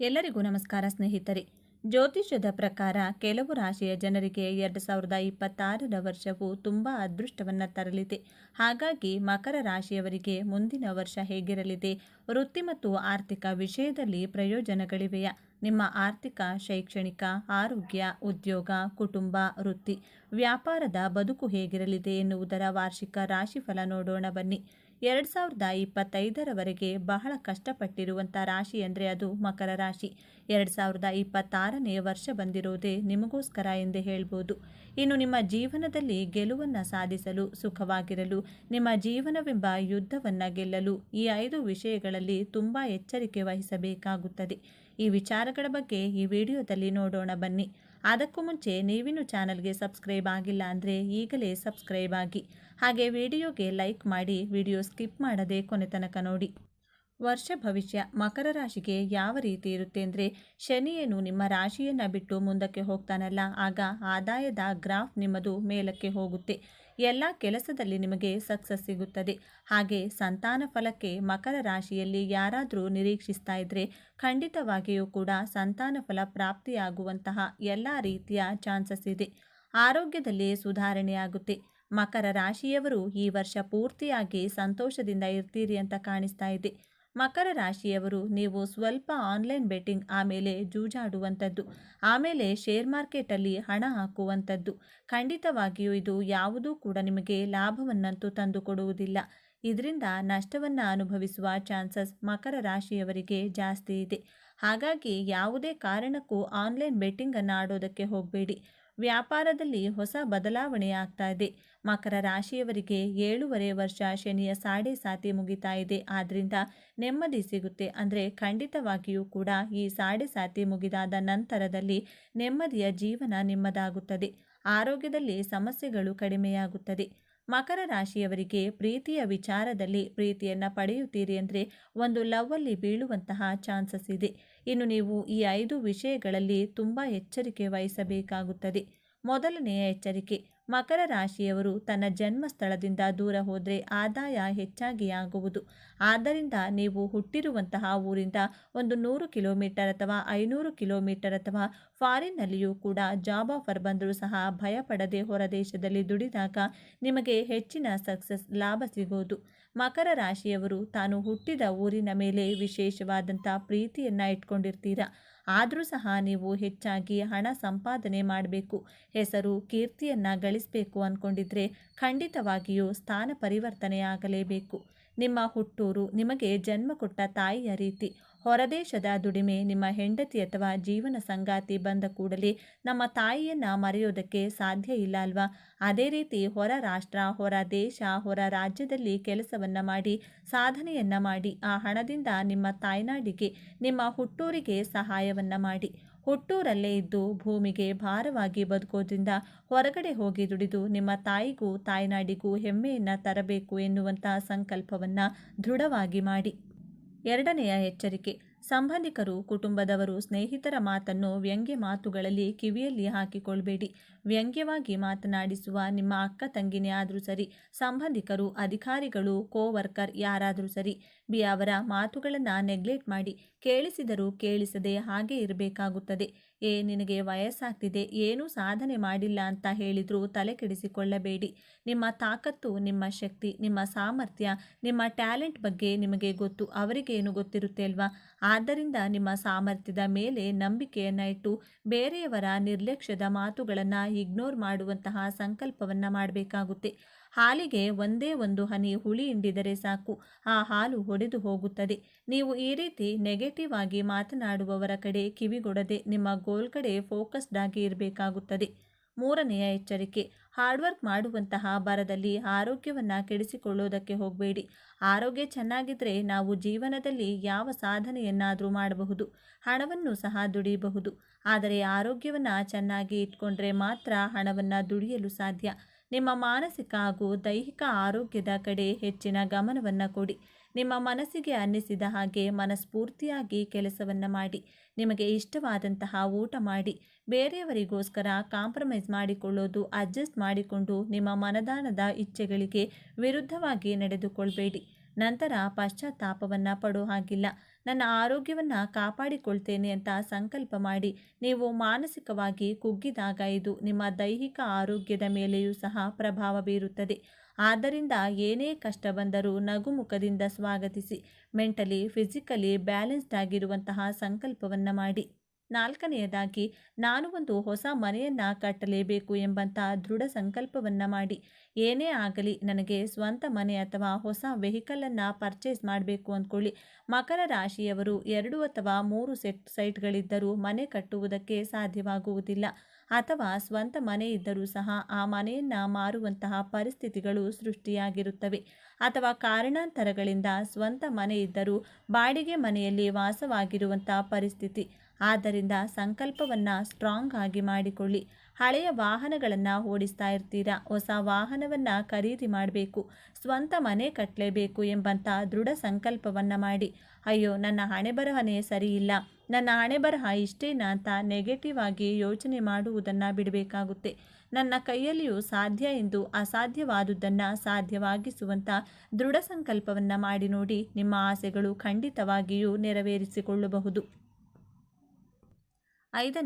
ಎಲ್ಲರಿಗೂ ನಮಸ್ಕಾರ ಸ್ನೇಹಿತರೆ. ಜ್ಯೋತಿಷ್ಯದ ಪ್ರಕಾರ ಕೆಲವು ರಾಶಿಯ ಜನರಿಗೆ ಎರಡು ಸಾವಿರದ ಇಪ್ಪತ್ತಾರರ ವರ್ಷವು ತುಂಬ ಅದೃಷ್ಟವನ್ನು ತರಲಿದೆ. ಹಾಗಾಗಿ ಮಕರ ರಾಶಿಯವರಿಗೆ ಮುಂದಿನ ವರ್ಷ ಹೇಗಿರಲಿದೆ? ವೃತ್ತಿ ಮತ್ತು ಆರ್ಥಿಕ ವಿಷಯದಲ್ಲಿ ಪ್ರಯೋಜನಗಳಿವೆಯಾ? ನಿಮ್ಮ ಆರ್ಥಿಕ, ಶೈಕ್ಷಣಿಕ, ಆರೋಗ್ಯ, ಉದ್ಯೋಗ, ಕುಟುಂಬ, ವೃತ್ತಿ ವ್ಯಾಪಾರದ ಬದುಕು ಹೇಗಿರಲಿದೆ ಎನ್ನುವುದರ ವಾರ್ಷಿಕ ರಾಶಿಫಲ ನೋಡೋಣ ಬನ್ನಿ. ಎರಡು ಸಾವಿರದ ಇಪ್ಪತ್ತೈದರವರೆಗೆ ಬಹಳ ಕಷ್ಟಪಟ್ಟಿರುವಂಥ ರಾಶಿ ಅಂದರೆ ಅದು ಮಕರ ರಾಶಿ. ಎರಡು ಸಾವಿರದ ಇಪ್ಪತ್ತಾರನೇ ವರ್ಷ ಬಂದಿರೋದೇ ನಿಮಗೋಸ್ಕರ ಎಂದೇ ಹೇಳ್ಬೋದು. ಇನ್ನು ನಿಮ್ಮ ಜೀವನದಲ್ಲಿ ಗೆಲುವನ್ನು ಸಾಧಿಸಲು, ಸುಖವಾಗಿರಲು, ನಿಮ್ಮ ಜೀವನವೆಂಬ ಯುದ್ಧವನ್ನು ಗೆಲ್ಲಲು ಈ ಐದು ವಿಷಯಗಳಲ್ಲಿ ತುಂಬ ಎಚ್ಚರಿಕೆ ವಹಿಸಬೇಕಾಗುತ್ತದೆ. ಈ ವಿಚಾರಗಳ ಬಗ್ಗೆ ಈ ವಿಡಿಯೋದಲ್ಲಿ ನೋಡೋಣ ಬನ್ನಿ. ಅದಕ್ಕೂ ಮುಂಚೆ ನೀವಿನ್ನು ಚಾನಲ್ಗೆ ಸಬ್ಸ್ಕ್ರೈಬ್ ಆಗಿಲ್ಲ ಅಂದರೆ ಈಗಲೇ ಸಬ್ಸ್ಕ್ರೈಬ್ ಆಗಿ. ಹಾಗೆ ವಿಡಿಯೋಗೆ ಲೈಕ್ ಮಾಡಿ ವಿಡಿಯೋ ಸ್ಕಿಪ್ ಮಾಡದೆ ಕೊನೆ ತನಕ ನೋಡಿ. ವರ್ಷ ಭವಿಷ್ಯ ಮಕರ ರಾಶಿಗೆ ಯಾವ ರೀತಿ ಇರುತ್ತೆ ಅಂದರೆ ಶನಿಯೇನು ನಿಮ್ಮ ರಾಶಿಯನ್ನು ಬಿಟ್ಟು ಮುಂದಕ್ಕೆ ಹೋಗ್ತಾನಲ್ಲ, ಆಗ ಆದಾಯದ ಗ್ರಾಫ್ ನಿಮ್ಮದು ಮೇಲಕ್ಕೆ ಹೋಗುತ್ತೆ. ಎಲ್ಲ ಕೆಲಸದಲ್ಲಿ ನಿಮಗೆ ಸಕ್ಸಸ್ ಸಿಗುತ್ತದೆ. ಹಾಗೆ ಸಂತಾನ ಫಲಕ್ಕೆ ಮಕರ ರಾಶಿಯಲ್ಲಿ ಯಾರಾದರೂ ನಿರೀಕ್ಷಿಸ್ತಾ ಇದ್ದರೆ ಖಂಡಿತವಾಗಿಯೂ ಕೂಡ ಸಂತಾನ ಫಲ ಪ್ರಾಪ್ತಿಯಾಗುವಂತಹ ಎಲ್ಲ ರೀತಿಯ ಚಾನ್ಸಸ್ ಇದೆ. ಆರೋಗ್ಯದಲ್ಲಿ ಸುಧಾರಣೆಯಾಗುತ್ತೆ. ಮಕರ ರಾಶಿಯವರು ಈ ವರ್ಷ ಪೂರ್ತಿಯಾಗಿ ಸಂತೋಷದಿಂದ ಇರ್ತೀರಿ ಅಂತ ಕಾಣಿಸ್ತಾ ಇದೆ. ಮಕರ ರಾಶಿಯವರು ನೀವು ಸ್ವಲ್ಪ ಆನ್ಲೈನ್ ಬೆಟ್ಟಿಂಗ್ ಆಮೇಲೆ ಜೂಜಾಡುವಂಥದ್ದು, ಆಮೇಲೆ ಶೇರ್ ಮಾರ್ಕೆಟಲ್ಲಿ ಹಣ ಹಾಕುವಂಥದ್ದು. ಖಂಡಿತವಾಗಿಯೂ ಇದು ಯಾವುದೂ ಕೂಡ ನಿಮಗೆ ಲಾಭವನ್ನಂತೂ ತಂದುಕೊಡುವುದಿಲ್ಲ. ಇದರಿಂದ ನಷ್ಟವನ್ನು ಅನುಭವಿಸುವ ಚಾನ್ಸಸ್ ಮಕರ ರಾಶಿಯವರಿಗೆ ಜಾಸ್ತಿ ಇದೆ. ಹಾಗಾಗಿ ಯಾವುದೇ ಕಾರಣಕ್ಕೂ ಆನ್ಲೈನ್ ಬೆಟ್ಟಿಂಗನ್ನು ಆಡೋದಕ್ಕೆ ಹೋಗಬೇಡಿ. ವ್ಯಾಪಾರದಲ್ಲಿ ಹೊಸ ಬದಲಾವಣೆ ಆಗ್ತಾ ಇದೆ. ಮಕರ ರಾಶಿಯವರಿಗೆ ಏಳೂವರೆ ವರ್ಷ ಶನಿಯ ಸಾಡೆ ಸಾತಿ ಮುಗಿತಾ ಇದೆ. ಆದ್ದರಿಂದ ನೆಮ್ಮದಿ ಸಿಗುತ್ತೆ. ಅಂದರೆ ಖಂಡಿತವಾಗಿಯೂ ಕೂಡ ಈ ಸಾಡೆ ಸಾತಿ ಮುಗಿದಾದ ನಂತರದಲ್ಲಿ ನೆಮ್ಮದಿಯ ಜೀವನ ನಿಮ್ಮದಾಗುತ್ತದೆ. ಆರೋಗ್ಯದಲ್ಲಿ ಸಮಸ್ಯೆಗಳು ಕಡಿಮೆಯಾಗುತ್ತದೆ. ಮಕರ ರಾಶಿಯವರಿಗೆ ಪ್ರೀತಿಯ ವಿಚಾರದಲ್ಲಿ ಪ್ರೀತಿಯನ್ನು ಪಡೆಯುತ್ತೀರಿ ಅಂದರೆ ಒಂದು ಲವ್ವಲ್ಲಿ ಬೀಳುವಂತಹ ಚಾನ್ಸಸ್ ಇದೆ. ಇನ್ನು ನೀವು ಈ ಐದು ವಿಷಯಗಳಲ್ಲಿ ತುಂಬ ಎಚ್ಚರಿಕೆ ವಹಿಸಬೇಕಾಗುತ್ತದೆ. ಮೊದಲನೆಯ ಎಚ್ಚರಿಕೆ ಮಕರ ರಾಶಿಯವರು ತನ್ನ ಜನ್ಮ ಸ್ಥಳದಿಂದ ದೂರ ಹೋದರೆ ಆದಾಯ ಹೆಚ್ಚಾಗಿ ಆಗುವುದು. ಆದ್ದರಿಂದ ನೀವು ಹುಟ್ಟಿರುವಂತಹ ಊರಿಂದ ಒಂದು ನೂರು ಕಿಲೋಮೀಟರ್ ಅಥವಾ ಐನೂರು ಕಿಲೋಮೀಟರ್ ಅಥವಾ ಫಾರಿನ್ನಲ್ಲಿಯೂ ಕೂಡ ಜಾಬ್ ಆಫರ್ ಬಂದರೂ ಸಹ ಭಯಪಡದೆ ಹೊರದೇಶದಲ್ಲಿ ದುಡಿದಾಗ ನಿಮಗೆ ಹೆಚ್ಚಿನ ಸಕ್ಸಸ್ ಲಾಭ ಸಿಗೋದು ಮಕರ ರಾಶಿಯವರು ತಾನು ಹುಟ್ಟಿದ ಊರಿನ ಮೇಲೆ ವಿಶೇಷವಾದಂಥ ಪ್ರೀತಿಯನ್ನು ಇಟ್ಕೊಂಡಿರ್ತೀರ? ಆದರೂ ಸಹ ನೀವು ಹೆಚ್ಚಾಗಿ ಹಣ ಸಂಪಾದನೆ ಮಾಡಬೇಕು. ಹೆಸರು, ಕೀರ್ತಿಯನ್ನು ಗಳಿಸಬೇಕು ಅಂದ್ಕೊಂಡಿದ್ರೆ ಖಂಡಿತವಾಗಿಯೂ ಸ್ಥಾನ ಪರಿವರ್ತನೆಯಾಗಲೇಬೇಕು. ನಿಮ್ಮ ಹುಟ್ಟೂರು ನಿಮಗೆ ಜನ್ಮ ಕೊಟ್ಟ ತಾಯಿಯ ರೀತಿ. ಹೊರದೇಶದ ದುಡಿಮೆ ನಿಮ್ಮ ಹೆಂಡತಿ ಅಥವಾ ಜೀವನ ಸಂಗಾತಿ ಬಂದ ಕೂಡಲೇ ನಮ್ಮ ತಾಯಿಯನ್ನು ಮರೆಯೋದಕ್ಕೆ ಸಾಧ್ಯ ಇಲ್ಲ ಅಲ್ವಾ? ಅದೇ ರೀತಿ ಹೊರ ರಾಷ್ಟ್ರ, ಹೊರ ದೇಶ, ಹೊರ ರಾಜ್ಯದಲ್ಲಿ ಕೆಲಸವನ್ನು ಮಾಡಿ, ಸಾಧನೆಯನ್ನು ಮಾಡಿ, ಆ ಹಣದಿಂದ ನಿಮ್ಮ ತಾಯ್ನಾಡಿಗೆ, ನಿಮ್ಮ ಹುಟ್ಟೂರಿಗೆ ಸಹಾಯವನ್ನು ಮಾಡಿ. ಹುಟ್ಟೂರಲ್ಲೇ ಇದ್ದು ಭೂಮಿಗೆ ಭಾರವಾಗಿ ಬದುಕೋದ್ರಿಂದ ಹೊರಗಡೆ ಹೋಗಿ ದುಡಿದು ನಿಮ್ಮ ತಾಯಿಗೂ, ತಾಯ್ನಾಡಿಗೂ ಹೆಮ್ಮೆಯನ್ನು ತರಬೇಕು ಎನ್ನುವಂತಹ ಸಂಕಲ್ಪವನ್ನು ದೃಢವಾಗಿ ಮಾಡಿ. ಎರಡನೆಯ ಎಚ್ಚರಿಕೆ, ಸಂಬಂಧಿಕರು, ಕುಟುಂಬದವರು ಸ್ನೇಹಿತರ ಮಾತನ್ನು ವ್ಯಂಗ್ಯ ಮಾತುಗಳಲ್ಲಿ ಕಿವಿಯಲ್ಲಿ ಹಾಕಿಕೊಳ್ಬೇಡಿ. ವ್ಯಂಗ್ಯವಾಗಿ ಮಾತನಾಡಿಸುವ ನಿಮ್ಮ ಅಕ್ಕ ತಂಗಿನೇ ಆದರೂ ಸರಿ, ಸಂಬಂಧಿಕರು, ಅಧಿಕಾರಿಗಳು ಕೋವರ್ಕರ್ ಯಾರಾದರೂ ಸರಿ, ಬಿ ಅವರ ಮಾತುಗಳನ್ನು ನೆಗ್ಲೆಕ್ಟ್ ಮಾಡಿ, ಕೇಳಿಸಿದರೂ ಕೇಳಿಸದೆ ಹಾಗೆ ಇರಬೇಕಾಗುತ್ತದೆ. ಏ, ನಿನಗೆ ವಯಸ್ಸಾಗ್ತಿದೆ, ಏನೂ ಸಾಧನೆ ಮಾಡಿಲ್ಲ ಅಂತ ಹೇಳಿದರೂ ತಲೆ ಕೆಡಿಸಿಕೊಳ್ಳಬೇಡಿ. ನಿಮ್ಮ ತಾಕತ್ತು, ನಿಮ್ಮ ಶಕ್ತಿ, ನಿಮ್ಮ ಸಾಮರ್ಥ್ಯ, ನಿಮ್ಮ ಟ್ಯಾಲೆಂಟ್ ಬಗ್ಗೆ ನಿಮಗೆ ಗೊತ್ತು, ಅವರಿಗೇನು ಗೊತ್ತಿರುತ್ತೆ ಅಲ್ವಾ? ಆದ್ದರಿಂದ ನಿಮ್ಮ ಸಾಮರ್ಥ್ಯದ ಮೇಲೆ ನಂಬಿಕೆಯನ್ನು ಇಟ್ಟು ಬೇರೆಯವರ ನಿರ್ಲಕ್ಷ್ಯದ ಮಾತುಗಳನ್ನು ಇಗ್ನೋರ್ ಮಾಡುವಂತಹ ಸಂಕಲ್ಪವನ್ನು ಮಾಡಬೇಕಾಗುತ್ತೆ. ಹಾಲಿಗೆ ಒಂದೇ ಒಂದು ಹನಿ ಹುಳಿ ಹಿಂಡಿದರೆ ಸಾಕು. ಆ ಹಾಲು ಒಡೆದು ಹೋಗುತ್ತದೆ. ನೀವು ಈ ರೀತಿ ನೆಗೆಟಿವ್ ಆಗಿ ಮಾತನಾಡುವವರ ಕಡೆ ಕಿವಿಗೊಡದೆ ನಿಮ್ಮ ಗೋಲ್ ಕಡೆ ಫೋಕಸ್ಡ್ ಆಗಿ ಇರಬೇಕಾಗುತ್ತದೆ. ಮೂರನೆಯ ಎಚ್ಚರಿಕೆ ಹಾರ್ಡ್ವರ್ಕ್ ಮಾಡುವಂತಹ ಬರದಲ್ಲಿ ಆರೋಗ್ಯವನ್ನು ಕೆಡಿಸಿಕೊಳ್ಳೋದಕ್ಕೆ ಹೋಗಬೇಡಿ. ಆರೋಗ್ಯ ಚೆನ್ನಾಗಿದ್ದರೆ ನಾವು ಜೀವನದಲ್ಲಿ ಯಾವ ಸಾಧನೆಯನ್ನಾದರೂ ಮಾಡಬಹುದು, ಹಣವನ್ನು ಸಹ ದುಡಿಯಬಹುದು ಆದರೆ ಆರೋಗ್ಯವನ್ನು ಚೆನ್ನಾಗಿ ಇಟ್ಕೊಂಡ್ರೆ ಮಾತ್ರ ಹಣವನ್ನು ದುಡಿಯಲು ಸಾಧ್ಯ. ನಿಮ್ಮ ಮಾನಸಿಕ ಹಾಗೂ ದೈಹಿಕ ಆರೋಗ್ಯದ ಕಡೆ ಹೆಚ್ಚಿನ ಗಮನವನ್ನು ಕೊಡಿ. ನಿಮ್ಮ ಮನಸ್ಸಿಗೆ ಅನ್ನಿಸಿದ ಹಾಗೆ ಮನಸ್ಫೂರ್ತಿಯಾಗಿ ಕೆಲಸವನ್ನು ಮಾಡಿ. ನಿಮಗೆ ಇಷ್ಟವಾದಂತಹ ಊಟ ಮಾಡಿ. ಬೇರೆಯವರಿಗೋಸ್ಕರ ಕಾಂಪ್ರಮೈಸ್ ಮಾಡಿಕೊಳ್ಳೋದು, ಅಡ್ಜಸ್ಟ್ ಮಾಡಿಕೊಂಡು ನಿಮ್ಮ ಮನದಾನದ ಇಚ್ಛೆಗಳಿಗೆ ವಿರುದ್ಧವಾಗಿ ನಡೆದುಕೊಳ್ಬೇಡಿ. ನಂತರ ಪಶ್ಚಾತ್ತಾಪವನ್ನು ಪಡೋ ಹಾಗಿಲ್ಲ. ನನ್ನ ಆರೋಗ್ಯವನ್ನು ಕಾಪಾಡಿಕೊಳ್ತೇನೆ ಅಂತ ಸಂಕಲ್ಪ ಮಾಡಿ, ನೀವು ಮಾನಸಿಕವಾಗಿ ಕುಗ್ಗಿದಾಗ ಇದು ನಿಮ್ಮ ದೈಹಿಕ ಆರೋಗ್ಯದ ಮೇಲೆಯೂ ಸಹ ಪ್ರಭಾವ ಬೀರುತ್ತದೆ. ಆದ್ದರಿಂದ ಏನೇ ಕಷ್ಟ ಬಂದರೂ ನಗುಮುಖದಿಂದ ಸ್ವಾಗತಿಸಿ, ಮೆಂಟಲಿ, ಫಿಸಿಕಲಿ ಬ್ಯಾಲೆನ್ಸ್ಡ್ ಆಗಿರುವಂತಹ ಸಂಕಲ್ಪವನ್ನು ಮಾಡಿ. ನಾಲ್ಕನೆಯದಾಗಿ, ನಾನು ಒಂದು ಹೊಸ ಮನೆಯನ್ನು ಕಟ್ಟಲೇಬೇಕು ಎಂಬಂಥ ದೃಢ ಸಂಕಲ್ಪವನ್ನು ಮಾಡಿ. ಏನೇ ಆಗಲಿ, ನನಗೆ ಸ್ವಂತ ಮನೆ ಅಥವಾ ಹೊಸ ವೆಹಿಕಲನ್ನು ಪರ್ಚೇಸ್ ಮಾಡಬೇಕು ಅಂದ್ಕೊಳ್ಳಿ. ಮಕರ ರಾಶಿಯವರು ಎರಡು ಅಥವಾ ಮೂರು ಸೆಟ್, ಸೈಟ್ಗಳಿದ್ದರೂ ಮನೆ ಕಟ್ಟುವುದಕ್ಕೆ ಸಾಧ್ಯವಾಗುವುದಿಲ್ಲ. ಅಥವಾ ಸ್ವಂತ ಮನೆ ಇದ್ದರೂ ಸಹ ಆ ಮನೆಯನ್ನು ಮಾರುವಂತಹ ಪರಿಸ್ಥಿತಿಗಳು ಸೃಷ್ಟಿಯಾಗಿರುತ್ತವೆ. ಅಥವಾ ಕಾರಣಾಂತರಗಳಿಂದ ಸ್ವಂತ ಮನೆ ಇದ್ದರೂ ಬಾಡಿಗೆ ಮನೆಯಲ್ಲಿ ವಾಸವಾಗಿರುವಂತಹ ಪರಿಸ್ಥಿತಿ. ಆದ್ದರಿಂದ ಸಂಕಲ್ಪವನ್ನು ಸ್ಟ್ರಾಂಗ್ ಆಗಿ ಮಾಡಿಕೊಳ್ಳಿ. ಹಳೆಯ ವಾಹನಗಳನ್ನು ಓಡಿಸ್ತಾ ಇರ್ತೀರಾ. ಹೊಸ ವಾಹನವನ್ನು ಖರೀದಿ ಮಾಡಬೇಕು. ಸ್ವಂತ ಮನೆ ಕಟ್ಟಲೇಬೇಕು ಎಂಬಂಥ ದೃಢ ಸಂಕಲ್ಪವನ್ನು ಮಾಡಿ. ಅಯ್ಯೋ, ನನ್ನ ಹಣೆ ಬರಹನೇ ಸರಿಯಿಲ್ಲ. ನನ್ನ ಹಣೆ ಬರಹ ಇಷ್ಟೇನಾ ಅಂತ ನೆಗೆಟಿವ್ ಆಗಿ ಯೋಚನೆ ಮಾಡುವುದನ್ನು ಬಿಡಬೇಕಾಗುತ್ತೆ. ನನ್ನ ಕೈಯಲ್ಲಿಯೂ ಸಾಧ್ಯ ಎಂದು ಅಸಾಧ್ಯವಾದುದನ್ನು ಸಾಧ್ಯವಾಗಿಸುವಂಥ ದೃಢ ಸಂಕಲ್ಪವನ್ನು ಮಾಡಿ ನೋಡಿ ನಿಮ್ಮ ಆಸೆಗಳು ಖಂಡಿತವಾಗಿಯೂ ನೆರವೇರಿಸಿಕೊಳ್ಳಬಹುದು. ഐത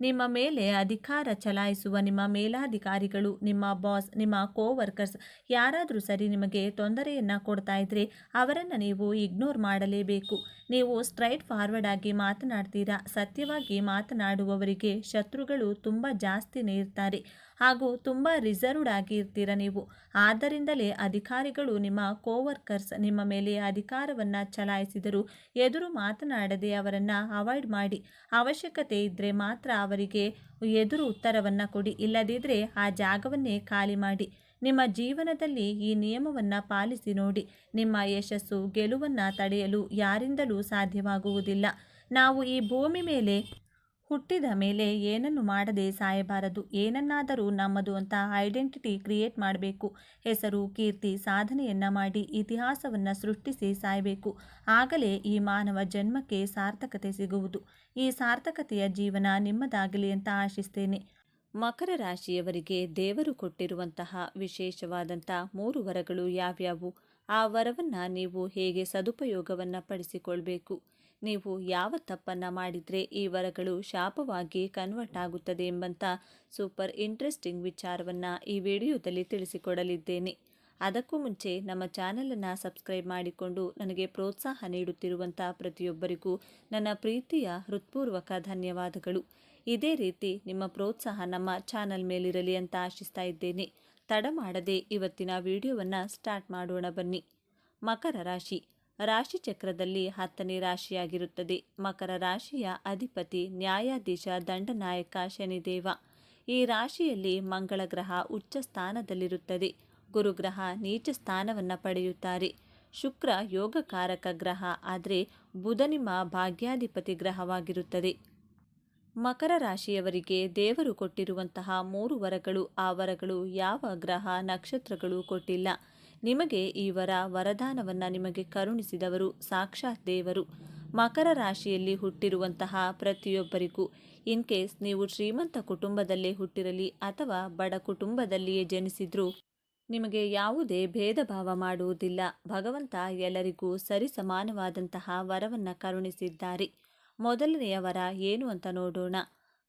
ನಿಮ್ಮ ಮೇಲೆ ಅಧಿಕಾರ ಚಲಾಯಿಸುವ ನಿಮ್ಮ ಮೇಲಾಧಿಕಾರಿಗಳು, ನಿಮ್ಮ ಬಾಸ್, ನಿಮ್ಮ ಕೋವರ್ಕರ್ಸ್ ಯಾರಾದರೂ ಸರಿ ನಿಮಗೆ ತೊಂದರೆಯನ್ನು ಕೊಡ್ತಾ ಇದ್ದರೆ ಅವರನ್ನು ನೀವು ಇಗ್ನೋರ್ ಮಾಡಲೇಬೇಕು. ನೀವು ಸ್ಟ್ರೈಟ್ ಫಾರ್ವರ್ಡ್ ಆಗಿ ಮಾತನಾಡ್ತೀರಾ? ಸತ್ಯವಾಗಿ ಮಾತನಾಡುವವರಿಗೆ ಶತ್ರುಗಳು ತುಂಬ ಜಾಸ್ತಿನೇ ಇರ್ತಾರೆ ಹಾಗೂ ತುಂಬ ರಿಸರ್ವ್ಡ್ ಆಗಿ ಇರ್ತೀರ ನೀವು? ಆದ್ದರಿಂದಲೇ ಅಧಿಕಾರಿಗಳು ನಿಮ್ಮ ಕೋವರ್ಕರ್ಸ್ ನಿಮ್ಮ ಮೇಲೆ ಅಧಿಕಾರವನ್ನು ಚಲಾಯಿಸಿದರೂ ಎದುರು ಮಾತನಾಡದೆ ಅವರನ್ನು ಅವಾಯ್ಡ್ ಮಾಡಿ ಅವಶ್ಯಕತೆ ಇದ್ದರೆ ಮಾತ್ರ ಅವರಿಗೆ ಎದುರು ಉತ್ತರವನ್ನು ಕೊಡಿ. ಇಲ್ಲದಿದ್ದರೆ ಆ ಜಾಗವನ್ನೇ ಖಾಲಿ ಮಾಡಿ. ನಿಮ್ಮ ಜೀವನದಲ್ಲಿ ಈ ನಿಯಮವನ್ನು ಪಾಲಿಸಿ ನೋಡಿ. ನಿಮ್ಮ ಯಶಸ್ಸು, ಗೆಲುವನ್ನು ತಡೆಯಲು ಯಾರಿಂದಲೂ ಸಾಧ್ಯವಾಗುವುದಿಲ್ಲ. ನಾವು ಈ ಭೂಮಿ ಮೇಲೆ ಹುಟ್ಟಿದ ಮೇಲೆ ಏನನ್ನು ಮಾಡದೆ ಸಾಯಬಾರದು, ಏನನ್ನಾದರೂ ನಮ್ಮದು ಅಂತ ಐಡೆಂಟಿಟಿ ಕ್ರಿಯೇಟ್ ಮಾಡಬೇಕು. ಹೆಸರು, ಕೀರ್ತಿ, ಸಾಧನೆಯನ್ನು ಮಾಡಿ ಇತಿಹಾಸವನ್ನು ಸೃಷ್ಟಿಸಿ ಸಾಯಬೇಕು. ಆಗಲೇ ಈ ಮಾನವ ಜನ್ಮಕ್ಕೆ ಸಾರ್ಥಕತೆ ಸಿಗುವುದು. ಈ ಸಾರ್ಥಕತೆಯ ಜೀವನ ನಿಮ್ಮದಾಗಲಿ ಅಂತ ಆಶಿಸ್ತೇನೆ. ಮಕರ ರಾಶಿಯವರಿಗೆ ದೇವರು ಕೊಟ್ಟಿರುವಂತಹ ವಿಶೇಷವಾದಂಥ ಮೂರು ವರಗಳು ಯಾವ್ಯಾವು? ಆ ವರವನ್ನು ನೀವು ಹೇಗೆ ಸದುಪಯೋಗವನ್ನು ಪಡಿಸಿಕೊಳ್ಬೇಕು? ನೀವು ಯಾವ ತಪ್ಪನ್ನು ಮಾಡಿದರೆ ಈ ವರಗಳು ಶಾಪವಾಗಿ ಕನ್ವರ್ಟ್ ಆಗುತ್ತದೆ ಎಂಬಂಥ ಸೂಪರ್ ಇಂಟ್ರೆಸ್ಟಿಂಗ್ ವಿಚಾರವನ್ನು ಈ ವಿಡಿಯೋದಲ್ಲಿ ತಿಳಿಸಿಕೊಡಲಿದ್ದೇನೆ. ಅದಕ್ಕೂ ಮುಂಚೆ ನಮ್ಮ ಚಾನಲನ್ನು ಸಬ್ಸ್ಕ್ರೈಬ್ ಮಾಡಿಕೊಂಡು ನನಗೆ ಪ್ರೋತ್ಸಾಹ ನೀಡುತ್ತಿರುವಂಥ ಪ್ರತಿಯೊಬ್ಬರಿಗೂ ನನ್ನ ಪ್ರೀತಿಯ, ಹೃತ್ಪೂರ್ವಕ ಧನ್ಯವಾದಗಳು. ಇದೇ ರೀತಿ ನಿಮ್ಮ ಪ್ರೋತ್ಸಾಹ ನಮ್ಮ ಚಾನಲ್ ಮೇಲಿರಲಿ ಅಂತ ಆಶಿಸ್ತಾ ಇದ್ದೇನೆ. ತಡ ಮಾಡದೆ ಇವತ್ತಿನ ವಿಡಿಯೋವನ್ನು ಸ್ಟಾರ್ಟ್ ಮಾಡೋಣ ಬನ್ನಿ. ಮಕರ ರಾಶಿ. ರಾಶಿ ಚಕ್ರದಲ್ಲಿ ಹತ್ತನೇ ರಾಶಿಯಾಗಿರುತ್ತದೆ. ಮಕರ ರಾಶಿಯ ಅಧಿಪತಿ, ನ್ಯಾಯಾಧೀಶ, ದಂಡನಾಯಕ ಶನಿದೇವ. ಈ ರಾಶಿಯಲ್ಲಿ ಮಂಗಳ ಗ್ರಹ ಉಚ್ಚ ಸ್ಥಾನದಲ್ಲಿರುತ್ತದೆ. ಗುರುಗ್ರಹ ನೀಚ ಸ್ಥಾನವನ್ನು ಪಡೆಯುತ್ತಾರೆ. ಶುಕ್ರ ಯೋಗಕಾರಕ ಗ್ರಹ, ಆದರೆ ಬುಧನಿಮ ಭಾಗ್ಯಾಧಿಪತಿ ಗ್ರಹವಾಗಿರುತ್ತದೆ. ಮಕರ ರಾಶಿಯವರಿಗೆ ದೇವರು ಕೊಟ್ಟಿರುವಂತಹ ಮೂರು ವರಗಳು, ಆ ವರಗಳು ಯಾವ ಗ್ರಹ, ನಕ್ಷತ್ರಗಳು ಕೊಟ್ಟಿಲ್ಲ. ನಿಮಗೆ ಈ ವರ ವರದಾನವನ್ನು ನಿಮಗೆ ಕರುಣಿಸಿದವರು ಸಾಕ್ಷಾತ್ ದೇವರು. ಮಕರ ರಾಶಿಯಲ್ಲಿ ಹುಟ್ಟಿರುವಂತಹ ಪ್ರತಿಯೊಬ್ಬರಿಗೂ, ಇನ್ ಕೇಸ್ ನೀವು ಶ್ರೀಮಂತ ಕುಟುಂಬದಲ್ಲೇ ಹುಟ್ಟಿರಲಿ ಅಥವಾ ಬಡ ಕುಟುಂಬದಲ್ಲಿಯೇ ಜನಿಸಿದ್ರೂ, ನಿಮಗೆ ಯಾವುದೇ ಭೇದ ಭಾವ ಮಾಡುವುದಿಲ್ಲ. ಭಗವಂತ ಎಲ್ಲರಿಗೂ ಸರಿಸಮಾನವಾದಂತಹ ವರವನ್ನು ಕರುಣಿಸಿದ್ದಾರೆ. ಮೊದಲನೆಯ ವರ ಏನು ಅಂತ ನೋಡೋಣ.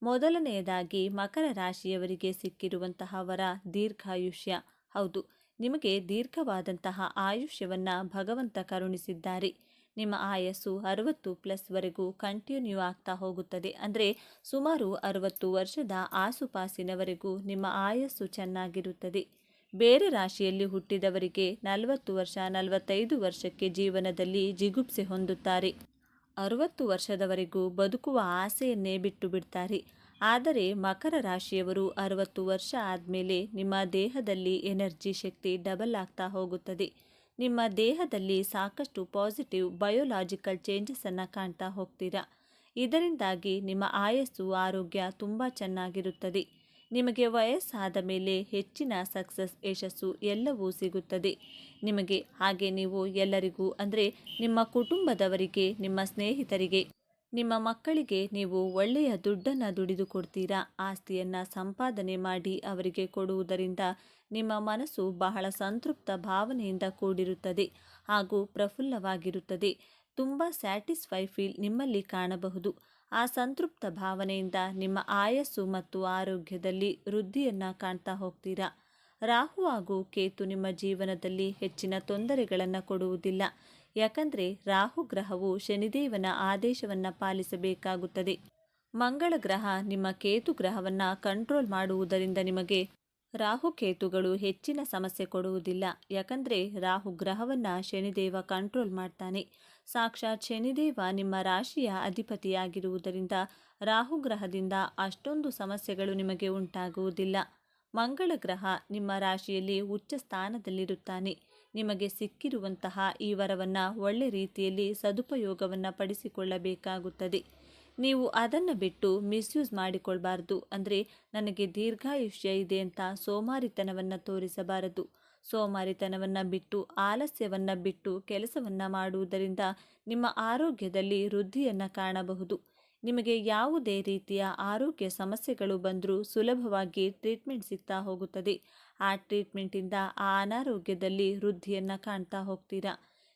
ಮೊದಲನೆಯದಾಗಿ ಮಕರ ರಾಶಿಯವರಿಗೆ ಸಿಕ್ಕಿರುವಂತಹ ವರ ದೀರ್ಘಾಯುಷ್ಯ. ಹೌದು ನಿಮಗೆ ದೀರ್ಘವಾದಂತಹ ಆಯುಷ್ಯವನ್ನು ಭಗವಂತ ಕರುಣಿಸಿದ್ದಾರೆ. ನಿಮ್ಮ ಆಯಸ್ಸು ಅರವತ್ತು ಪ್ಲಸ್ವರೆಗೂ ಕಂಟಿನ್ಯೂ ಆಗ್ತಾ ಹೋಗುತ್ತದೆ. ಅಂದರೆ ಸುಮಾರು ಅರವತ್ತು ವರ್ಷದ ಆಸುಪಾಸಿನವರೆಗೂ ನಿಮ್ಮ ಆಯಸ್ಸು ಚೆನ್ನಾಗಿರುತ್ತದೆ. ಬೇರೆ ರಾಶಿಯಲ್ಲಿ ಹುಟ್ಟಿದವರಿಗೆ ನಲವತ್ತು ವರ್ಷ, ನಲವತ್ತೈದು ವರ್ಷಕ್ಕೆ ಜೀವನದಲ್ಲಿ ಜಿಗುಪ್ಸೆ ಹೊಂದುತ್ತಾರೆ. ಅರುವತ್ತು ವರ್ಷದವರೆಗೂ ಬದುಕುವ ಆಸೆಯನ್ನೇ ಬಿಟ್ಟು ಬಿಡ್ತಾರೆ. ಆದರೆ ಮಕರ ರಾಶಿಯವರು ಅರವತ್ತು ವರ್ಷ ಆದಮೇಲೆ ನಿಮ್ಮ ದೇಹದಲ್ಲಿ ಎನರ್ಜಿ ಶಕ್ತಿ ಡಬಲ್ ಆಗ್ತಾ ಹೋಗುತ್ತದೆ. ನಿಮ್ಮ ದೇಹದಲ್ಲಿ ಸಾಕಷ್ಟು ಪಾಸಿಟಿವ್ ಬಯೋಲಾಜಿಕಲ್ ಚೇಂಜಸನ್ನು ಕಾಣ್ತಾ ಹೋಗ್ತೀರಾ? ಇದರಿಂದಾಗಿ ನಿಮ್ಮ ಆಯಸ್ಸು, ಆರೋಗ್ಯ ತುಂಬ ಚೆನ್ನಾಗಿರುತ್ತದೆ. ನಿಮಗೆ ವಯಸ್ಸಾದ ಮೇಲೆ ಹೆಚ್ಚಿನ ಸಕ್ಸಸ್ ಯಶಸ್ಸು ಎಲ್ಲವೂ ಸಿಗುತ್ತದೆ. ನಿಮಗೆ ಹಾಗೆ ನೀವು ಎಲ್ಲರಿಗೂ ಅಂದರೆ ನಿಮ್ಮ ಕುಟುಂಬದವರಿಗೆ, ನಿಮ್ಮ ಸ್ನೇಹಿತರಿಗೆ ನಿಮ್ಮ ಮಕ್ಕಳಿಗೆ ನೀವು ಒಳ್ಳೆಯ ದುಡ್ಡನ್ನು ದುಡಿದು ಕೊಡ್ತೀರಾ ಆಸ್ತಿಯನ್ನು ಸಂಪಾದನೆ ಮಾಡಿ ಅವರಿಗೆ ಕೊಡುವುದರಿಂದ ನಿಮ್ಮ ಮನಸ್ಸು ಬಹಳ ಸಂತೃಪ್ತ ಭಾವನೆಯಿಂದ ಕೂಡಿರುತ್ತದೆ ಹಾಗೂ ಪ್ರಫುಲ್ಲವಾಗಿರುತ್ತದೆ. ತುಂಬ ಸ್ಯಾಟಿಸ್ಫೈ ಫೀಲ್ ನಿಮ್ಮಲ್ಲಿ ಕಾಣಬಹುದು. ಆ ಸಂತೃಪ್ತ ಭಾವನೆಯಿಂದ ನಿಮ್ಮ ಆಯಸ್ಸು ಮತ್ತು ಆರೋಗ್ಯದಲ್ಲಿ ವೃದ್ಧಿಯನ್ನು ಕಾಣ್ತಾ ಹೋಗ್ತೀರಾ? ರಾಹು ಹಾಗೂ ಕೇತು ನಿಮ್ಮ ಜೀವನದಲ್ಲಿ ಹೆಚ್ಚಿನ ತೊಂದರೆಗಳನ್ನು ಕೊಡುವುದಿಲ್ಲ. ಯಾಕಂದರೆ ರಾಹು ಗ್ರಹವು ಶನಿದೇವನ ಆದೇಶವನ್ನು ಪಾಲಿಸಬೇಕಾಗುತ್ತದೆ. ಮಂಗಳ ಗ್ರಹ ನಿಮ್ಮ ಕೇತು ಗ್ರಹವನ್ನು ಕಂಟ್ರೋಲ್ ಮಾಡುವುದರಿಂದ ನಿಮಗೆ ರಾಹುಕೇತುಗಳು ಹೆಚ್ಚಿನ ಸಮಸ್ಯೆ ಕೊಡುವುದಿಲ್ಲ. ಯಾಕಂದರೆ ರಾಹು ಗ್ರಹವನ್ನು ಶನಿದೇವ ಕಂಟ್ರೋಲ್ ಮಾಡ್ತಾನೆ. ಸಾಕ್ಷಾತ್ ಶನಿದೇವ ನಿಮ್ಮ ರಾಶಿಯ ಅಧಿಪತಿಯಾಗಿರುವುದರಿಂದ ರಾಹು ಗ್ರಹದಿಂದ ಅಷ್ಟೊಂದು ಸಮಸ್ಯೆಗಳು ನಿಮಗೆ ಉಂಟಾಗುವುದಿಲ್ಲ. ಮಂಗಳ ಗ್ರಹ ನಿಮ್ಮ ರಾಶಿಯಲ್ಲಿ ಉಚ್ಚ ಸ್ಥಾನದಲ್ಲಿರುತ್ತಾನೆ. ನಿಮಗೆ ಸಿಕ್ಕಿರುವಂತಹ ಈ ವರವನ್ನು ಒಳ್ಳೆ ರೀತಿಯಲ್ಲಿ ಸದುಪಯೋಗವನ್ನು ಪಡಿಸಿಕೊಳ್ಳಬೇಕಾಗುತ್ತದೆ. ನೀವು ಅದನ್ನು ಬಿಟ್ಟು ಮಿಸ್ಯೂಸ್ ಮಾಡಿಕೊಳ್ಬಾರ್ದು. ಅಂದರೆ ನನಗೆ ದೀರ್ಘಾಯುಷ್ಯ ಇದೆ ಅಂತ ಸೋಮಾರಿತನವನ್ನು ತೋರಿಸಬಾರದು. ಸೋಮಾರಿತನವನ್ನು ಬಿಟ್ಟು, ಆಲಸ್ಯವನ್ನು ಬಿಟ್ಟು ಕೆಲಸವನ್ನು ಮಾಡುವುದರಿಂದ ನಿಮ್ಮ ಆರೋಗ್ಯದಲ್ಲಿ ವೃದ್ಧಿಯನ್ನು ಕಾಣಬಹುದು. ನಿಮಗೆ ಯಾವುದೇ ರೀತಿಯ ಆರೋಗ್ಯ ಸಮಸ್ಯೆಗಳು ಬಂದರೂ ಸುಲಭವಾಗಿ ಟ್ರೀಟ್ಮೆಂಟ್ ಸಿಗ್ತಾ ಹೋಗುತ್ತದೆ. ಆ ಟ್ರೀಟ್ಮೆಂಟಿಂದ ಆ ಅನಾರೋಗ್ಯದಲ್ಲಿ ವೃದ್ಧಿಯನ್ನು ಕಾಣ್ತಾ ಹೋಗ್ತೀರಾ?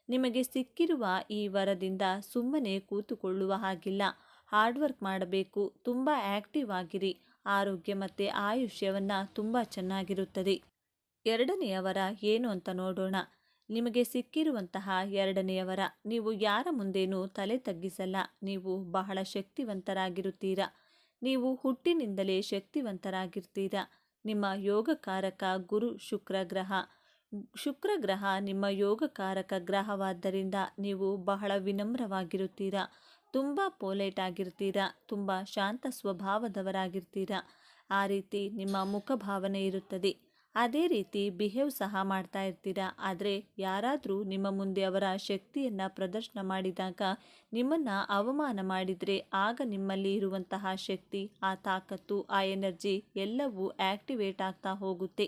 ನಿಮಗೆ ಸಿಕ್ಕಿರುವ ಈ ವರದಿಂದ ಸುಮ್ಮನೆ ಕೂತುಕೊಳ್ಳುವ ಹಾಗಿಲ್ಲ. ಹಾರ್ಡ್ ವರ್ಕ್ ಮಾಡಬೇಕು, ತುಂಬ ಆ್ಯಕ್ಟಿವ್ ಆಗಿರಿ. ಆರೋಗ್ಯ ಮತ್ತು ಆಯುಷ್ಯವನ್ನು ತುಂಬ ಚೆನ್ನಾಗಿರುತ್ತದೆ. ಎರಡನೆಯ ವರ ಏನು ಅಂತ ನೋಡೋಣ. ನಿಮಗೆ ಸಿಕ್ಕಿರುವಂತಹ ಎರಡನೆಯವರ, ನೀವು ಯಾರ ಮುಂದೇನೂ ತಲೆ ತಗ್ಗಿಸಲ್ಲ, ನೀವು ಬಹಳ ಶಕ್ತಿವಂತರಾಗಿರುತ್ತೀರಾ. ನೀವು ಹುಟ್ಟಿನಿಂದಲೇ ಶಕ್ತಿವಂತರಾಗಿರ್ತೀರಾ. ನಿಮ್ಮ ಯೋಗಕಾರಕ ಗುರು ಶುಕ್ರ ಗ್ರಹ. ಶುಕ್ರ ಗ್ರಹ ನಿಮ್ಮ ಯೋಗಕಾರಕ ಗ್ರಹವಾದ್ದರಿಂದ ನೀವು ಬಹಳ ವಿನಮ್ರವಾಗಿರುತ್ತೀರಾ. ತುಂಬ ಪೋಲೈಟ್ ಆಗಿರ್ತೀರಾ. ತುಂಬ ಶಾಂತ ಸ್ವಭಾವದವರಾಗಿರ್ತೀರಾ. ಆ ರೀತಿ ನಿಮ್ಮ ಮುಖಭಾವನೆ ಇರುತ್ತದೆ. ಅದೇ ರೀತಿ ಬಿಹೇವ್ ಸಹ ಮಾಡ್ತಾ ಇರ್ತೀರಾ? ಆದರೆ ಯಾರಾದರೂ ನಿಮ್ಮ ಮುಂದೆ ಅವರ ಶಕ್ತಿಯನ್ನು ಪ್ರದರ್ಶನ ಮಾಡಿದಾಗ ನಿಮ್ಮನ್ನು ಅವಮಾನ ಮಾಡಿದರೆ ಆಗ ನಿಮ್ಮಲ್ಲಿ ಇರುವಂತಹ ಶಕ್ತಿ, ಆ ತಾಕತ್ತು, ಆ ಎನರ್ಜಿ ಎಲ್ಲವೂ ಆ್ಯಕ್ಟಿವೇಟ್ ಆಗ್ತಾ ಹೋಗುತ್ತೆ.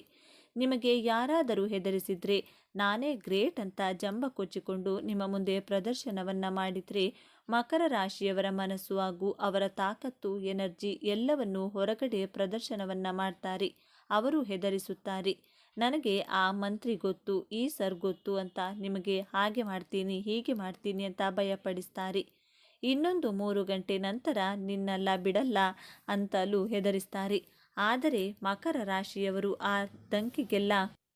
ನಿಮಗೆ ಯಾರಾದರೂ ಹೆದರಿಸಿದರೆ ನಾನೇ ಗ್ರೇಟ್ ಅಂತ ಜಂಬ ಕೊಚ್ಚಿಕೊಂಡು ನಿಮ್ಮ ಮುಂದೆ ಪ್ರದರ್ಶನವನ್ನು ಮಾಡಿದರೆ ಮಕರ ರಾಶಿಯವರ ಮನಸ್ಸು ಹಾಗೂ ಅವರ ತಾಕತ್ತು, ಎನರ್ಜಿ ಎಲ್ಲವನ್ನು ಹೊರಗಡೆ ಪ್ರದರ್ಶನವನ್ನು ಮಾಡ್ತಾರೆ. ಅವರು ಹೆದರಿಸುತ್ತಾರೆ. ನನಗೆ ಆ ಮಂತ್ರಿ ಗೊತ್ತು, ಈ ಸರ್ ಗೊತ್ತು ಅಂತ ನಿಮಗೆ ಹಾಗೆ ಮಾಡ್ತೀನಿ, ಹೀಗೆ ಮಾಡ್ತೀನಿ ಅಂತ ಭಯಪಡಿಸ್ತಾರೆ. ಇನ್ನೊಂದು ಮೂರು ಗಂಟೆ ನಂತರ ನಿನ್ನೆಲ್ಲ ಬಿಡಲ್ಲ ಅಂತಲೂ ಹೆದರಿಸ್ತಾರೆ. ಆದರೆ ಮಕರ ರಾಶಿಯವರು ಆ ದಂಕಿಗೆಲ್ಲ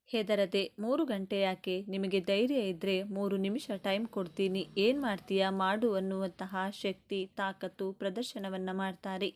ಹೆದರದೆ ಮೂರು ಗಂಟೆ ಯಾಕೆ? ನಿಮಗೆ ಧೈರ್ಯ ಇದ್ದರೆ ಮೂರು ನಿಮಿಷ ಟೈಮ್ ಕೊಡ್ತೀನಿ. ಏನು ಮಾಡ್ತೀಯಾ? ಮಾಡು ಅನ್ನುವಂತಹ ಶಕ್ತಿ, ತಾಕತ್ತು ಪ್ರದರ್ಶನವನ್ನು ಮಾಡ್ತಾರೆ.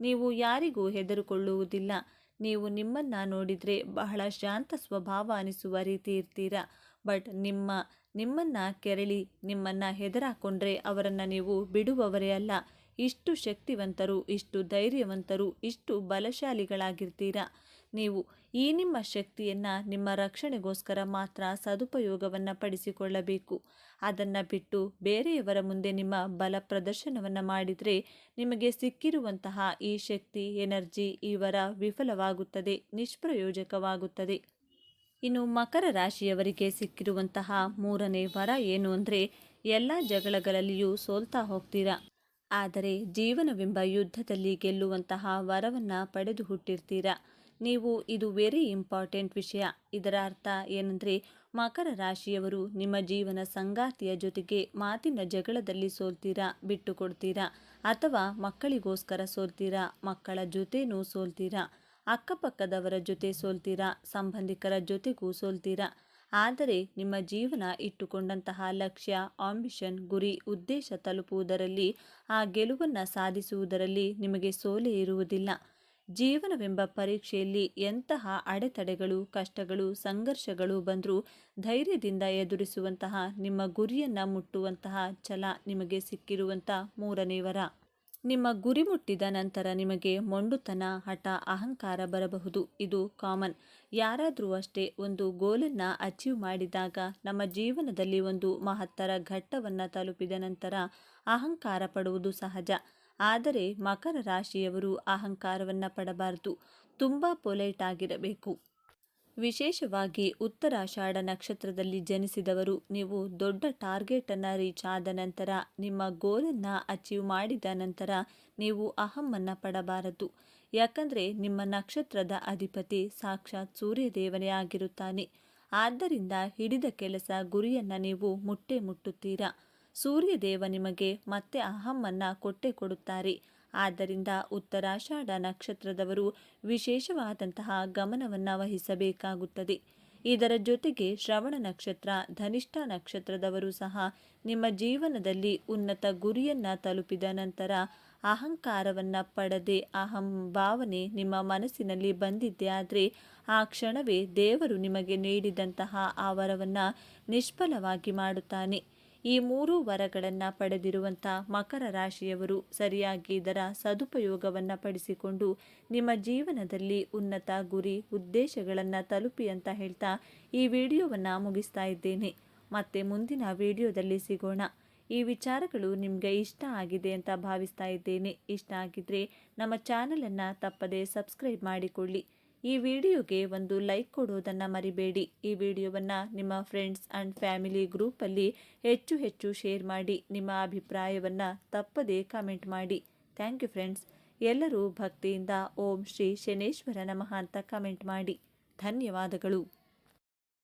ನೀವು ಯಾರಿಗೂ ಹೆದರುಕೊಳ್ಳುವುದಿಲ್ಲ. ನೀವು ನಿಮ್ಮನ್ನು ನೋಡಿದರೆ ಬಹಳ ಶಾಂತ ಸ್ವಭಾವ ಅನಿಸುವ ರೀತಿ ಇರ್ತೀರಾ? ಬಟ್ ನಿಮ್ಮ, ನಿಮ್ಮನ್ನು ಕೆರಳಿ ನಿಮ್ಮನ್ನು ಹೆದರಾಕೊಂಡ್ರೆ ಅವರನ್ನು ನೀವು ಬಿಡುವವರೇ ಅಲ್ಲ. ಇಷ್ಟು ಶಕ್ತಿವಂತರು, ಇಷ್ಟು ಧೈರ್ಯವಂತರು, ಇಷ್ಟು ಬಲಶಾಲಿಗಳಾಗಿರ್ತೀರಾ? ನೀವು ಈ ನಿಮ್ಮ ಶಕ್ತಿಯನ್ನು ನಿಮ್ಮ ರಕ್ಷಣೆಗೋಸ್ಕರ ಮಾತ್ರ ಸದುಪಯೋಗವನ್ನು ಪಡಿಸಿಕೊಳ್ಳಬೇಕು. ಅದನ್ನು ಬಿಟ್ಟು ಬೇರೆಯವರ ಮುಂದೆ ನಿಮ್ಮ ಬಲ ಪ್ರದರ್ಶನವನ್ನು ಮಾಡಿದರೆ ನಿಮಗೆ ಸಿಕ್ಕಿರುವಂತಹ ಈ ಶಕ್ತಿ, ಎನರ್ಜಿ ಇವರ ವಿಫಲವಾಗುತ್ತದೆ, ನಿಷ್ಪ್ರಯೋಜಕವಾಗುತ್ತದೆ. ಇನ್ನು ಮಕರ ರಾಶಿಯವರಿಗೆ ಸಿಕ್ಕಿರುವಂತಹ ಮೂರನೇ ವರ ಏನು ಅಂದರೆ ಎಲ್ಲ ಜಗಳಗಳಲ್ಲಿಯೂ ಸೋಲ್ತಾ ಹೋಗ್ತೀರಾ? ಆದರೆ ಜೀವನವೆಂಬ ಯುದ್ಧದಲ್ಲಿ ಗೆಲ್ಲುವಂತಹ ವರವನ್ನು ಪಡೆದು ಹುಟ್ಟಿರ್ತೀರಾ ನೀವು ಇದು ವೆರಿ ಇಂಪಾರ್ಟೆಂಟ್ ವಿಷಯ. ಇದರ ಅರ್ಥ ಏನಂದರೆ, ಮಕರ ರಾಶಿಯವರು ನಿಮ್ಮ ಜೀವನ ಸಂಗಾತಿಯ ಜೊತೆಗೆ ಮಾತಿನ ಜಗಳದಲ್ಲಿ ಸೋಲ್ತೀರಾ ಬಿಟ್ಟು ಕೊಡ್ತೀರಾ ಅಥವಾ ಮಕ್ಕಳಿಗೋಸ್ಕರ ಸೋಲ್ತೀರಾ, ಮಕ್ಕಳ ಜೊತೆನೂ ಸೋಲ್ತೀರಾ? ಅಕ್ಕಪಕ್ಕದವರ ಜೊತೆ ಸೋಲ್ತೀರಾ, ಸಂಬಂಧಿಕರ ಜೊತೆಗೂ ಸೋಲ್ತೀರಾ? ಆದರೆ ನಿಮ್ಮ ಜೀವನ ಇಟ್ಟುಕೊಂಡಂತಹ ಲಕ್ಷ್ಯ ಆಂಬಿಷನ್ ಗುರಿ, ಉದ್ದೇಶ ತಲುಪುವುದರಲ್ಲಿ, ಆ ಗೆಲುವನ್ನು ಸಾಧಿಸುವುದರಲ್ಲಿ ನಿಮಗೆ ಸೋಲೆ ಇರುವುದಿಲ್ಲ. ಜೀವನವೆಂಬ ಪರೀಕ್ಷೆಯಲ್ಲಿ ಎಂತಹ ಅಡೆತಡೆಗಳು, ಕಷ್ಟಗಳು, ಸಂಘರ್ಷಗಳು ಬಂದರೂ ಧೈರ್ಯದಿಂದ ಎದುರಿಸುವಂತಹ, ನಿಮ್ಮ ಗುರಿಯನ್ನು ಮುಟ್ಟುವಂತಹ ಛಲ ನಿಮಗೆ ಸಿಕ್ಕಿರುವಂಥ ಮೂರನೇ ವರ. ನಿಮ್ಮ ಗುರಿ ಮುಟ್ಟಿದ ನಂತರ ನಿಮಗೆ ಮೊಂಡುತನ, ಹಠ, ಅಹಂಕಾರ ಬರಬಹುದು. ಇದು ಕಾಮನ್. ಯಾರಾದರೂ ಅಷ್ಟೇ ಒಂದು ಗೋಲನ್ನು ಅಚೀವ್ ಮಾಡಿದಾಗ ನಮ್ಮ ಜೀವನದಲ್ಲಿ ಒಂದು ಮಹತ್ತರ ಘಟ್ಟವನ್ನು ತಲುಪಿದ ನಂತರ ಅಹಂಕಾರ ಪಡುವುದು ಸಹಜ. ಆದರೆ ಮಕರ ರಾಶಿಯವರು ಅಹಂಕಾರವನ್ನು ಪಡಬಾರದು. ತುಂಬ ಪೊಲೈಟ್ ಆಗಿರಬೇಕು ವಿಶೇಷವಾಗಿ ಉತ್ತರಾಷಾಢ ನಕ್ಷತ್ರದಲ್ಲಿ ಜನಿಸಿದವರು, ನೀವು ದೊಡ್ಡ ಟಾರ್ಗೆಟನ್ನು ರೀಚ್ ಆದ ನಂತರ, ನಿಮ್ಮ ಗೋಲನ್ನು ಅಚೀವ್ ಮಾಡಿದ ನಂತರ ನೀವು ಅಹಮ್ಮನ್ನು ಪಡಬಾರದು. ಯಾಕಂದರೆ ನಿಮ್ಮ ನಕ್ಷತ್ರದ ಅಧಿಪತಿ ಸಾಕ್ಷಾತ್ ಸೂರ್ಯದೇವನೇ ಆಗಿರುತ್ತಾನೆ. ಆದ್ದರಿಂದ ಹಿಡಿದ ಕೆಲಸ ಗುರಿಯನ್ನು ನೀವು ಮುಟ್ಟೆ ಮುಟ್ಟುತ್ತೀರಾ? ಸೂರ್ಯದೇವ ನಿಮಗೆ ಮತ್ತೆ ಅಹಮ್ಮನ್ನ ಕೊಟ್ಟೆ ಕೊಡುತ್ತಾರೆ ಆದ್ದರಿಂದ ಉತ್ತರಾಷಾಢ ನಕ್ಷತ್ರದವರು ವಿಶೇಷವಾದಂತಹ ಗಮನವನ್ನು ವಹಿಸಬೇಕಾಗುತ್ತದೆ. ಇದರ ಜೊತೆಗೆ ಶ್ರವಣ ನಕ್ಷತ್ರ, ಧನಿಷ್ಠ ನಕ್ಷತ್ರದವರು ಸಹ ನಿಮ್ಮ ಜೀವನದಲ್ಲಿ ಉನ್ನತ ಗುರಿಯನ್ನು ತಲುಪಿದ ನಂತರ ಅಹಂಕಾರವನ್ನು ಪಡದೆ ಅಹಂ ಭಾವನೆ ನಿಮ್ಮ ಮನಸ್ಸಿನಲ್ಲಿ ಬಂದಿದ್ದೆ ಆದರೆ ಆ ಕ್ಷಣವೇ ದೇವರು ನಿಮಗೆ ನೀಡಿದಂತಹ ಆ ವರವನ್ನು ನಿಷ್ಫಲವಾಗಿ ಮಾಡುತ್ತಾನೆ. ಈ ಮೂರು ವರಗಳನ್ನು ಪಡೆದಿರುವಂಥ ಮಕರ ರಾಶಿಯವರು ಸರಿಯಾಗಿ ಇದರ ಸದುಪಯೋಗವನ್ನು ಪಡಿಸಿಕೊಂಡು ನಿಮ್ಮ ಜೀವನದಲ್ಲಿ ಉನ್ನತ ಗುರಿ, ಉದ್ದೇಶಗಳನ್ನು ತಲುಪಿ ಅಂತ ಹೇಳ್ತಾ ಈ ವಿಡಿಯೋವನ್ನು ಮುಗಿಸ್ತಾ ಇದ್ದೇನೆ. ಮತ್ತೆ ಮುಂದಿನ ವಿಡಿಯೋದಲ್ಲಿ ಸಿಗೋಣ. ಈ ವಿಚಾರಗಳು ನಿಮಗೆ ಇಷ್ಟ ಆಗಿದೆ ಅಂತ ಭಾವಿಸ್ತಾ ಇದ್ದೇನೆ. ಇಷ್ಟ ಆಗಿದ್ದರೆ ನಮ್ಮ ಚಾನಲನ್ನು ತಪ್ಪದೇ ಸಬ್ಸ್ಕ್ರೈಬ್ ಮಾಡಿಕೊಳ್ಳಿ. ಈ ವಿಡಿಯೋಗೆ ಒಂದು ಲೈಕ್ ಕೊಡೋದನ್ನು ಮರಿಬೇಡಿ. ಈ ವಿಡಿಯೋವನ್ನು ನಿಮ್ಮ ಫ್ರೆಂಡ್ಸ್ ಆ್ಯಂಡ್ ಫ್ಯಾಮಿಲಿ ಗ್ರೂಪಲ್ಲಿ ಹೆಚ್ಚು ಹೆಚ್ಚು ಶೇರ್ ಮಾಡಿ, ನಿಮ್ಮ ಅಭಿಪ್ರಾಯವನ್ನು ತಪ್ಪದೇ ಕಮೆಂಟ್ ಮಾಡಿ. ಥ್ಯಾಂಕ್ ಯು ಫ್ರೆಂಡ್ಸ್ ಎಲ್ಲರೂ ಭಕ್ತಿಯಿಂದ ಓಂ ಶ್ರೀ ಶನೇಶ್ವರ ನಮಃ ಅಂತ ಕಮೆಂಟ್ ಮಾಡಿ. ಧನ್ಯವಾದಗಳು.